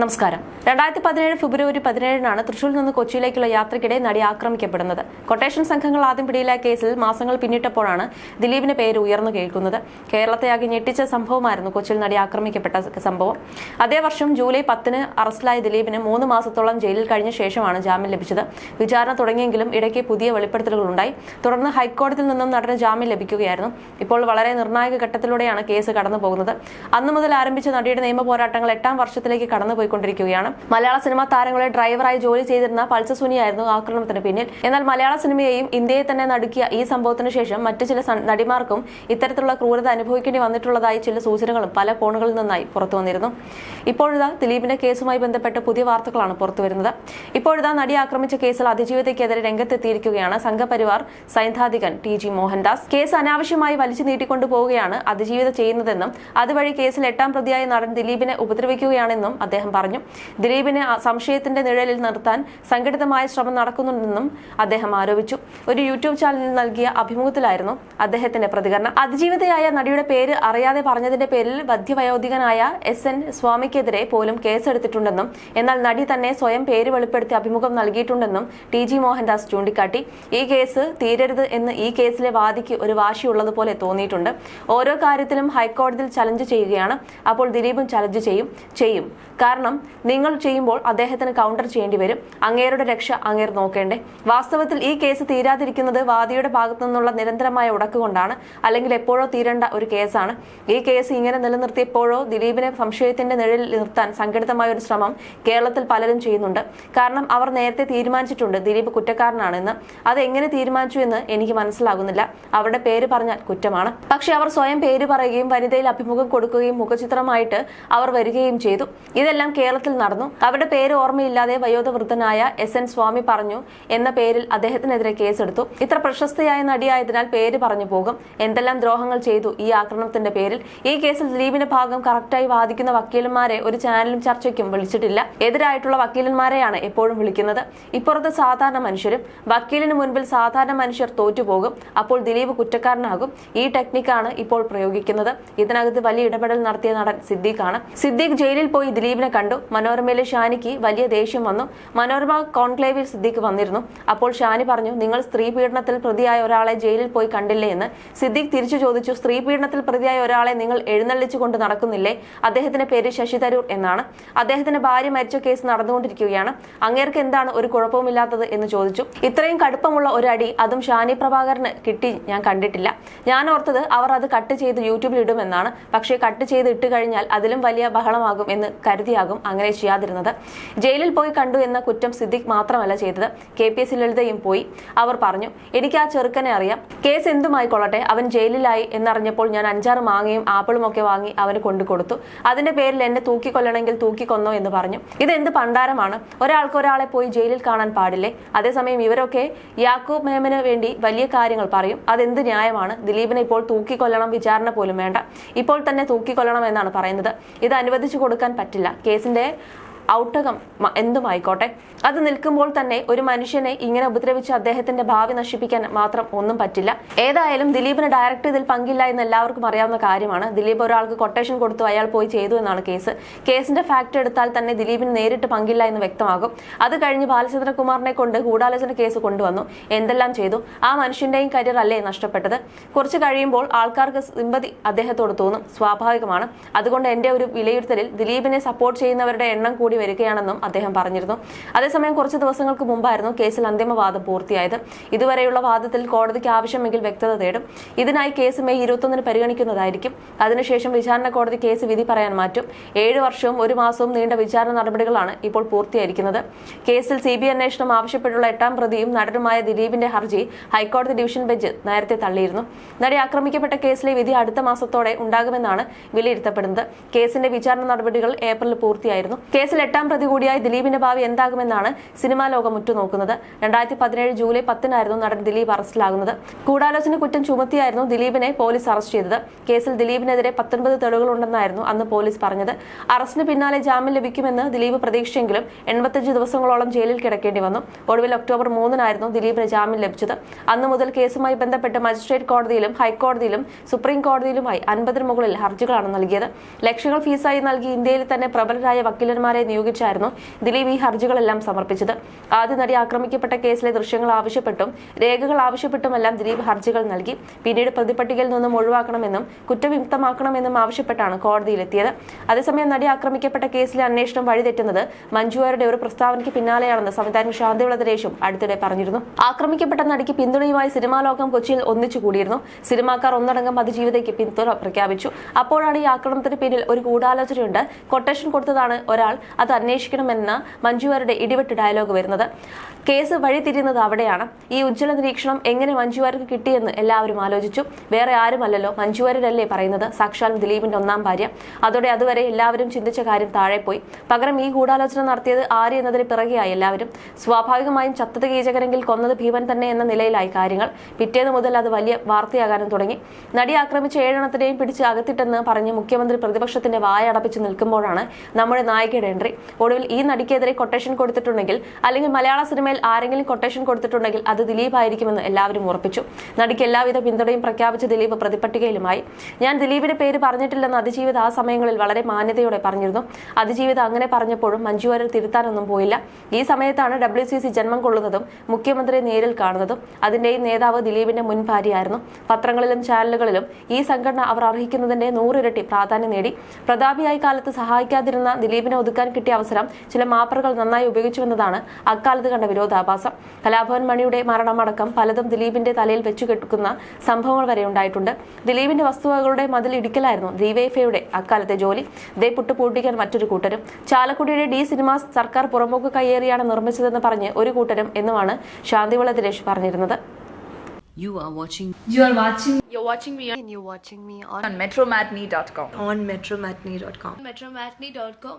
നമസ്കാരം. രണ്ടായിരത്തി പതിനേഴ് ഫെബ്രുവരി പതിനേഴിനാണ് തൃശൂരിൽ നിന്ന് കൊച്ചിയിലേക്കുള്ള യാത്രയ്ക്കിടെ നടി ആക്രമിക്കപ്പെടുന്നത്. കൊട്ടേഷൻ സംഘങ്ങൾ ആദ്യം പിടിയിലായ കേസിൽ മാസങ്ങൾ പിന്നിട്ടപ്പോഴാണ് ദിലീപിന്റെ പേര് ഉയർന്നു കേൾക്കുന്നത്. കേരളത്തെ ആകെ ഞെട്ടിച്ച സംഭവമായിരുന്നു കൊച്ചിയിൽ നടി ആക്രമിക്കപ്പെട്ട സംഭവം. അതേ വർഷം ജൂലൈ പത്തിന് അറസ്റ്റിലായ ദിലീപിന് മൂന്ന് മാസത്തോളം ജയിലിൽ കഴിഞ്ഞ ശേഷമാണ് ജാമ്യം ലഭിച്ചത്. വിചാരണ തുടങ്ങിയെങ്കിലും ഇടയ്ക്ക് പുതിയ വെളിപ്പെടുത്തലുകളുണ്ടായി. തുടർന്ന് ഹൈക്കോടതിയിൽ നിന്നും നടന് ജാമ്യം ലഭിക്കുകയായിരുന്നു. ഇപ്പോൾ വളരെ നിർണായക ഘട്ടത്തിലൂടെയാണ് കേസ് കടന്നു പോകുന്നത് അന്നു മുതൽ ആരംഭിച്ച നടിയുടെ നിയമ പോരാട്ടങ്ങൾ എട്ടാം വർഷത്തിലേക്ക് കടന്നുപോയിക്കൊണ്ടിരിക്കുകയാണ് മലയാള സിനിമാ താരങ്ങളെ ഡ്രൈവറായി ജോലി ചെയ്തിരുന്ന പൾസ സുനിയായിരുന്നു ആക്രമണത്തിന് പിന്നിൽ. എന്നാൽ മലയാള സിനിമയെയും ഇന്ത്യയെ തന്നെ നടുക്കിയ ഈ സംഭവത്തിന് ശേഷം മറ്റു ചില നടിമാർക്കും ഇത്തരത്തിലുള്ള ക്രൂരത അനുഭവിക്കേണ്ടി വന്നിട്ടുള്ളതായി ചില സൂചനകളും പല കോണുകളിൽ നിന്നായി പുറത്തു വന്നിരുന്നു. ഇപ്പോഴിതാ ദിലീപിന്റെ കേസുമായി ബന്ധപ്പെട്ട് പുതിയ വാർത്തകളാണ് പുറത്തുവരുന്നത് ഇപ്പോഴിതാ നടി ആക്രമിച്ച കേസിൽ അതിജീവിതയ്ക്കെതിരെ രംഗത്തെത്തിയിരിക്കുകയാണ് സംഘപരിവാർ സൈദ്ധാന്തികൻ ടി ജി മോഹൻദാസ്. കേസ് അനാവശ്യമായി വലിച്ചു നീട്ടിക്കൊണ്ടു പോവുകയാണ് അതിജീവിത ചെയ്യുന്നതെന്നും അതുവഴി കേസിൽ എട്ടാം പ്രതിയായ നടൻ ദിലീപിനെ ഉപദ്രവിക്കുകയാണെന്നും അദ്ദേഹം പറഞ്ഞു. ദിലീപിനെ സംശയത്തിന്റെ നിഴലിൽ നിർത്താൻ സംഘടിതമായ ശ്രമം നടക്കുന്നുണ്ടെന്നും അദ്ദേഹം ആരോപിച്ചു. ഒരു യൂട്യൂബ് ചാനലിൽ നൽകിയ അഭിമുഖത്തിലായിരുന്നു അദ്ദേഹത്തിന്റെ പ്രതികരണം. അതിജീവിതയായ നടിയുടെ പേര് അറിയാതെ പറഞ്ഞതിന്റെ പേരിൽ വധ്യവയോധികനായ എസ് എൻ സ്വാമിക്കെതിരെ പോലും കേസെടുത്തിട്ടുണ്ടെന്നും എന്നാൽ നടി തന്നെ സ്വയം പേര് വെളിപ്പെടുത്തി അഭിമുഖം നൽകിയിട്ടുണ്ടെന്നും ടി ജി മോഹൻദാസ് ചൂണ്ടിക്കാട്ടി. ഈ കേസ് തീരരുത് എന്ന് ഈ കേസിലെ വാദിക്ക് ഒരു വാശിയുള്ളതുപോലെ തോന്നിയിട്ടുണ്ട്. ഓരോ കാര്യത്തിലും ഹൈക്കോടതിയിൽ ചലഞ്ച് ചെയ്യുകയാണ്. അപ്പോൾ ദിലീപും ചലഞ്ച് ചെയ്യും ചെയ്യും. കാരണം നിങ്ങൾ ചെയ്യുമ്പോൾ അദ്ദേഹത്തിന് കൗണ്ടർ ചെയ്യേണ്ടി വരും. അങ്ങേരുടെ രക്ഷ അങ്ങേർ നോക്കേണ്ടേ. വാസ്തവത്തിൽ ഈ കേസ് തീരാതിരിക്കുന്നത് വാദിയുടെ ഭാഗത്തു നിന്നുള്ള നിരന്തരമായ ഉടക്ക് കൊണ്ടാണ്. അല്ലെങ്കിൽ എപ്പോഴോ തീരേണ്ട ഒരു കേസാണ് ഈ കേസ് ഇങ്ങനെ നിലനിർത്തിയപ്പോഴോ ദിലീപിനെ സംശയത്തിന്റെ നിഴലിൽ നിർത്താൻ സംഘടിതമായ ഒരു ശ്രമം കേരളത്തിൽ പലരും ചെയ്യുന്നുണ്ട്. കാരണം അവർ നേരത്തെ തീരുമാനിച്ചിട്ടുണ്ട് ദിലീപ് കുറ്റക്കാരനാണെന്ന്. അത് എങ്ങനെ തീരുമാനിച്ചു എന്ന് എനിക്ക് മനസ്സിലാകുന്നില്ല. അവരുടെ പേര് പറഞ്ഞാൽ കുറ്റമാണ്. പക്ഷെ അവർ സ്വയം പേര് പറയുകയും വനിതയിൽ അഭിമുഖം കൊടുക്കുകയും മുഖചിത്രമായിട്ട് അവർ വരികയും ചെയ്തു. ഇതെല്ലാം കേരളത്തിൽ നടന്നു. അവരുടെ പേര് ഓർമ്മയില്ലാതെ വയോധവൃദ്ധനായ എസ് എൻ സ്വാമി പറഞ്ഞു എന്ന പേരിൽ അദ്ദേഹത്തിനെതിരെ കേസെടുത്തു. ഇത്ര പ്രശസ്തയായ നടിയായതിനാൽ പേര് പറഞ്ഞു പോകും. എന്തെല്ലാം ദ്രോഹങ്ങൾ ചെയ്തു ഈ ആക്രമണത്തിന്റെ പേരിൽ. ഈ കേസിൽ ദിലീപിന്റെ ഭാഗം കറക്റ്റായി വാദിക്കുന്ന വക്കീലന്മാരെ ഒരു ചാനലും ചർച്ചയ്ക്കും വിളിച്ചിട്ടില്ല. എതിരായിട്ടുള്ള വക്കീലന്മാരെയാണ് എപ്പോഴും വിളിക്കുന്നത്. ഇപ്പുറത്ത് സാധാരണ മനുഷ്യരും വക്കീലിന് മുൻപിൽ സാധാരണ മനുഷ്യർ തോറ്റുപോകും. അപ്പോൾ ദിലീപ് കുറ്റക്കാരനാകും. ഈ ടെക്നിക്കാണ് ഇപ്പോൾ പ്രയോഗിക്കുന്നത്. ഇതിനകത്ത് വലിയ ഇടപെടൽ നടത്തിയ നടൻ സിദ്ദീഖാണ്. സിദ്ദീഖ് ജയിലിൽ പോയി ദിലീപിനെ കണ്ടു. മനോരമയിലെ ഷാനിക്ക് വലിയ ദേഷ്യം വന്നു. മനോരമ കോൺക്ലേവിൽ സിദ്ദീഖ് വന്നിരുന്നു. അപ്പോൾ ഷാനി പറഞ്ഞു നിങ്ങൾ സ്ത്രീ പീഡനത്തിൽ പ്രതിയായ ഒരാളെ ജയിലിൽ പോയി കണ്ടില്ലേ എന്ന്? സിദ്ദീഖ് തിരിച്ചു ചോദിച്ചു സ്ത്രീ പീഡനത്തിൽ പ്രതിയായ ഒരാളെ നിങ്ങൾ എഴുന്നള്ളിച്ചു കൊണ്ട് നടക്കുന്നില്ലേ? അദ്ദേഹത്തിന്റെ പേര് ശശി തരൂർ എന്നാണ്. അദ്ദേഹത്തിന്റെ ഭാര്യ മരിച്ച കേസ് നടന്നുകൊണ്ടിരിക്കുകയാണ്. അങ്ങേർക്ക് എന്താണ് ഒരു കുഴപ്പവുമില്ലാത്തത്? എന്ന് ചോദിച്ചു. ഇത്രയും കടുപ്പമുള്ള ഒരു അടി അതും ഷാനി പ്രഭാകരന് കിട്ടി ഞാൻ കണ്ടിട്ടില്ല. ഞാൻ ഓർത്തത് അവർ അത് കട്ട് ചെയ്ത് യൂട്യൂബിൽ ഇടുമെന്നാണ്. പക്ഷേ കട്ട് ചെയ്ത് ഇട്ട് കഴിഞ്ഞാൽ അതിലും വലിയ ബഹളമാകും എന്ന് കരുതിയാകും അങ്ങനെ ചെയ്യാതിരുന്നത്. ജയിലിൽ പോയി കണ്ടു എന്ന കുറ്റം സിദ്ദിഖ് മാത്രമല്ല ചെയ്തത്. കെ പി എസ് ലളിതയും പോയി. അവർ പറഞ്ഞു എനിക്ക് ആ ചെറുക്കനെ അറിയാം. കേസ് എന്തുമായിക്കൊള്ളട്ടെ അവൻ ജയിലിലായി എന്നറിഞ്ഞപ്പോൾ ഞാൻ അഞ്ചാറ് മാങ്ങയും ആപ്പിളും ഒക്കെ വാങ്ങി അവന് കൊണ്ടു കൊടുത്തു. അതിന്റെ പേരിൽ എന്നെ തൂക്കിക്കൊല്ലണമെങ്കിൽ തൂക്കിക്കൊന്നോ എന്ന് പറഞ്ഞു. ഇതെന്ത് പണ്ടാരമാണ്? ഒരാൾക്ക് ഒരാളെ പോയി ജയിലിൽ കാണാൻ പാടില്ലേ? അതേസമയം ഇവരൊക്കെ യാക്കൂബ് മേമന് വേണ്ടി വലിയ കാര്യങ്ങൾ പറയും. അതെന്ത് ന്യായമാണ്? ദിലീപിനെ ഇപ്പോൾ തൂക്കിക്കൊല്ലണം വിചാരണ പോലും വേണ്ട. ഇപ്പോൾ തന്നെ തൂക്കിക്കൊല്ലണം എന്നാണ് പറയുന്നത്. ഇത് അനുവദിച്ചു കൊടുക്കാൻ പറ്റില്ല. കേസിന്റെ ഔട്ടകം എന്തുമായിക്കോട്ടെ അത് നിൽക്കുമ്പോൾ തന്നെ ഒരു മനുഷ്യനെ ഇങ്ങനെ ഉപദ്രവിച്ച് അദ്ദേഹത്തിന്റെ ഭാവി നശിപ്പിക്കാൻ മാത്രം ഒന്നും പറ്റില്ല. ഏതായാലും ദിലീപിന് ഡയറക്റ്റ് ഇതിൽ പങ്കില്ല എന്ന് എല്ലാവർക്കും അറിയാവുന്ന കാര്യമാണ്. ദിലീപ് ഒരാൾക്ക് കൊട്ടേഷൻ കൊടുത്തു അയാൾ പോയി ചെയ്തു എന്നാണ് കേസ്. കേസിന്റെ ഫാക്ട് എടുത്താൽ തന്നെ ദിലീപിന് നേരിട്ട് പങ്കില്ല എന്ന് വ്യക്തമാകും. അത് കഴിഞ്ഞ് ബാലചന്ദ്രകുമാറിനെ കൊണ്ട് ഗൂഢാലോചന കേസ് കൊണ്ടുവന്നു. എന്തെല്ലാം ചെയ്തു? ആ മനുഷ്യന്റെയും കരിയർ അല്ലേ നഷ്ടപ്പെട്ടത്? കുറച്ച് കഴിയുമ്പോൾ ആൾക്കാർക്ക് സിമ്പതി അദ്ദേഹത്തോട് തോന്നും. സ്വാഭാവികമാണ്. അതുകൊണ്ട് എന്റെ ഒരു വിലയിരുത്തലിൽ ദിലീപിനെ സപ്പോർട്ട് ചെയ്യുന്നവരുടെ എണ്ണം കൂടി വരികയാണെന്നും അദ്ദേഹം പറഞ്ഞിരുന്നു. അതേസമയം കുറച്ച് ദിവസങ്ങൾക്ക് മുമ്പായിരുന്നു കേസിൽ അന്തിമവാദം പൂർത്തിയായത്. ഇതുവരെയുള്ള വാദത്തിൽ കോടതിക്ക് ആവശ്യമെങ്കിൽ വ്യക്തത തേടും. ഇതിനായി കേസ് മെയ് ഇരുപത്തൊന്നിന് പരിഗണിക്കുന്നതായിരിക്കും. അതിനുശേഷം വിചാരണ കോടതി കേസ് വിധി പറയാൻ മാറ്റും. ഏഴ് വർഷവും ഒരു മാസവും നീണ്ട വിചാരണ നടപടികളാണ് ഇപ്പോൾ പൂർത്തിയായിരിക്കുന്നത്. കേസിൽ സി ബി അന്വേഷണം ആവശ്യപ്പെട്ടുള്ള എട്ടാം പ്രതിയും നടനുമായ ദിലീപിന്റെ ഹർജി ഹൈക്കോടതി ഡിവിഷൻ ബെഞ്ച് നേരത്തെ തള്ളിയിരുന്നു. നടി ആക്രമിക്കപ്പെട്ട കേസിലെ വിധി അടുത്ത മാസത്തോടെ ഉണ്ടാകുമെന്നാണ് വിലയിരുത്തപ്പെടുന്നത്. കേസിന്റെ വിചാരണ നടപടികൾ ഏപ്രിലിൽ പൂർത്തിയായിരുന്നു. കേസിൽ എട്ടാം പ്രതി കൂടിയായ ദിലീപിന്റെ ഭാവി എന്താകുമെന്നാണ് സിനിമാ ലോകം ഉറ്റുനോക്കുന്നത്. രണ്ടായിരത്തി പതിനേഴ് ജൂലൈ പത്തിനായിരുന്നു നടൻ ദിലീപ് അറസ്റ്റിലാകുന്നത്. കൂടാലോചന കുറ്റം ചുമത്തിയായിരുന്നു ദിലീപിനെ പോലീസ് അറസ്റ്റ് ചെയ്തത്. കേസിൽ ദിലീപിനെതിരെ പത്തൊൻപത് തെളിവുകളുണ്ടെന്നായിരുന്നു അന്ന് പോലീസ് പറഞ്ഞത്. അറസ്റ്റിന് പിന്നാലെ ജാമ്യം ലഭിക്കുമെന്ന് ദിലീപ് പ്രതീക്ഷയെങ്കിലും എൺപത്തഞ്ച് ദിവസങ്ങളോളം ജയിലിൽ കിടക്കേണ്ടി വന്നു. ഒടുവിൽ ഒക്ടോബർ മൂന്നിനായിരുന്നു ദിലീപിന് ജാമ്യം ലഭിച്ചത്. അന്ന് മുതൽ കേസുമായി ബന്ധപ്പെട്ട് മജിസ്ട്രേറ്റ് കോടതിയിലും ഹൈക്കോടതിയിലും സുപ്രീം കോടതിയിലുമായി അൻപതിന് മുകളിൽ ഹർജികളാണ് നൽകിയത്. ലക്ഷങ്ങൾ ഫീസായി നൽകി ഇന്ത്യയിൽ തന്നെ പ്രബലരായ വക്കീലന്മാരെ നിയോഗിച്ചായിരുന്നു ദിലീപ് ഈ ഹർജികളെല്ലാം സമർപ്പിച്ചത്. ആദ്യ നടി ആക്രമിക്കപ്പെട്ട കേസിലെ ദൃശ്യങ്ങൾ ആവശ്യപ്പെട്ടും രേഖകൾ ആവശ്യപ്പെട്ടുമെല്ലാം ദിലീപ് ഹർജികൾ നൽകി. പിന്നീട് പ്രതിപട്ടികയിൽ നിന്നും ഒഴിവാക്കണമെന്നും കുറ്റവിമുക്തമാക്കണമെന്നും ആവശ്യപ്പെട്ടാണ് കോടതിയിലെത്തിയത്. അതേസമയം നടി ആക്രമിക്കപ്പെട്ട കേസിലെ അന്വേഷണം വഴിതെറ്റുന്നത് മഞ്ജുവാരുടെ ഒരു പ്രസ്താവനയ്ക്ക് പിന്നാലെയാണെന്ന് സംവിധായകൻ ശാന്തിവിള ദിനേശും അടുത്തിടെ പറഞ്ഞിരുന്നു. ആക്രമിക്കപ്പെട്ട നടിക്ക് പിന്തുണയുമായി സിനിമാ ലോകം കൊച്ചിയിൽ ഒന്നിച്ചു കൂടിയിരുന്നു. സിനിമാക്കാർ ഒന്നടങ്കം അതിജീവിതയ്ക്ക് പിന്തുണ പ്രഖ്യാപിച്ചു. അപ്പോഴാണ് ഈ ആക്രമണത്തിന് പിന്നിൽ ഒരു ഗൂഢാലോചനയുണ്ട്. കൊട്ടേഷൻ കൊടുത്തതാണ് ഒരാൾ. അത് അന്വേഷിക്കണമെന്ന മഞ്ജുവാരുടെ ഇടിവെട്ട് ഡയലോഗ് വരുന്നത്. കേസ് വഴിതിരിയുന്നത് അവിടെയാണ്. ഈ ഉജ്ജ്വല നിരീക്ഷണം എങ്ങനെ മഞ്ജുവാർക്ക് കിട്ടിയെന്ന് എല്ലാവരും ആലോചിച്ചു. വേറെ ആരുമല്ലല്ലോ മഞ്ജുവാരല്ലേ പറയുന്നത്? സാക്ഷാൽ ദിലീപിന്റെ ഒന്നാം ഭാര്യ. അതോടെ അതുവരെ എല്ലാവരും ചിന്തിച്ച കാര്യം താഴെ പോയി പകരം ഈ ഗൂഢാലോചന നടത്തിയത് ആര് എന്നതിന് പിറകെയായി എല്ലാവരും. സ്വാഭാവികമായും ചത്തത് കീചകരെങ്കിൽ കൊന്നത് ഭീമൻ തന്നെ എന്ന നിലയിലായി കാര്യങ്ങൾ. പിറ്റേന്ന് മുതൽ അത് വലിയ വാർത്തയാകാനും തുടങ്ങി. നടി ആക്രമിച്ച ഏഴെണ്ണത്തിനെയും പിടിച്ച് അകത്തിട്ടെന്ന് പറഞ്ഞ് മുഖ്യമന്ത്രി പ്രതിപക്ഷത്തിന്റെ വായ അടപ്പിച്ച് നിൽക്കുമ്പോഴാണ് നമ്മുടെ നായികയുടെ എൻട്രി. ഒടുവിൽ ഈ നടിക്കെതിരെ കൊട്ടേഷൻ കൊടുത്തിട്ടുണ്ടെങ്കിൽ അല്ലെങ്കിൽ മലയാള സിനിമയിൽ ആരെങ്കിലും കൊട്ടേഷൻ കൊടുത്തിട്ടുണ്ടെങ്കിൽ അത് ദിലീപ് ആയിരിക്കുമെന്ന് എല്ലാവരും ഉറപ്പിച്ചു. നടിക്ക് എല്ലാവിധ പിന്തുണയും പ്രഖ്യാപിച്ച ദിലീപ് പ്രതിപട്ടികയിലുമായി ഞാൻ ദിലീപിന്റെ പേര് പറഞ്ഞിട്ടില്ലെന്ന് അതിജീവിത ആ സമയങ്ങളിൽ വളരെ മാന്യതയോടെ പറഞ്ഞിരുന്നു. അതിജീവിത അങ്ങനെ പറഞ്ഞപ്പോഴും മഞ്ജു വാര്യർ തിരുത്താനൊന്നും പോയില്ല. ഈ സമയത്താണ് ഡബ്ല്യു സി സി ജന്മം കൊള്ളുന്നതും മുഖ്യമന്ത്രിയെ നേരിൽ കാണുന്നതും അതിന്റെയും നേതാവ് ദിലീപിന്റെ മുൻ ഭാര്യയായിരുന്നു. പത്രങ്ങളിലും ചാനലുകളിലും ഈ സംഘടന അവർ അർഹിക്കുന്നതിന്റെ നൂറിരട്ടി പ്രാധാന്യം നേടി. പ്രതാപിയായി കാലത്ത് സഹായിക്കാതിരുന്ന ദിലീപിനെ ഒതുക്കാൻ കിട്ടിയ അവസരം ചില മാപ്പറുകൾ നന്നായി ഉപയോഗിച്ചുവെന്നതാണ് അക്കാലത്ത് കണ്ട വിരോധാഭാസം. കലാഭവൻ മണിയുടെ മരണമടക്കം പലതും ദിലീപിന്റെ തലയിൽ വെച്ചു കെട്ടുക്കുന്ന സംഭവങ്ങൾ വരെ ഉണ്ടായിട്ടുണ്ട്. ദിലീപിന്റെ വസ്തുവകകളുടെ മതിൽ ഇടിക്കലായിരുന്നു ദിവൈഫയുടെ അക്കാലത്തെ ജോലി. ദേ പുട്ടുപൂട്ടിക്കാൻ മറ്റൊരു കൂട്ടരും. ചാലക്കുടിയുടെ ഡി സിനിമാസ് സർക്കാർ പുറമ്പോക്ക് കയ്യേറിയാണ് നിർമ്മിച്ചതെന്ന് പറഞ്ഞ് ഒരു കൂട്ടരും എന്നുമാണ് ശാന്തിവിള ദിനേശ് പറഞ്ഞിരുന്നത്. You are watching You are watching You're watching me and you're watching me on on metromatney.com. on metromatney.com. metromatney.com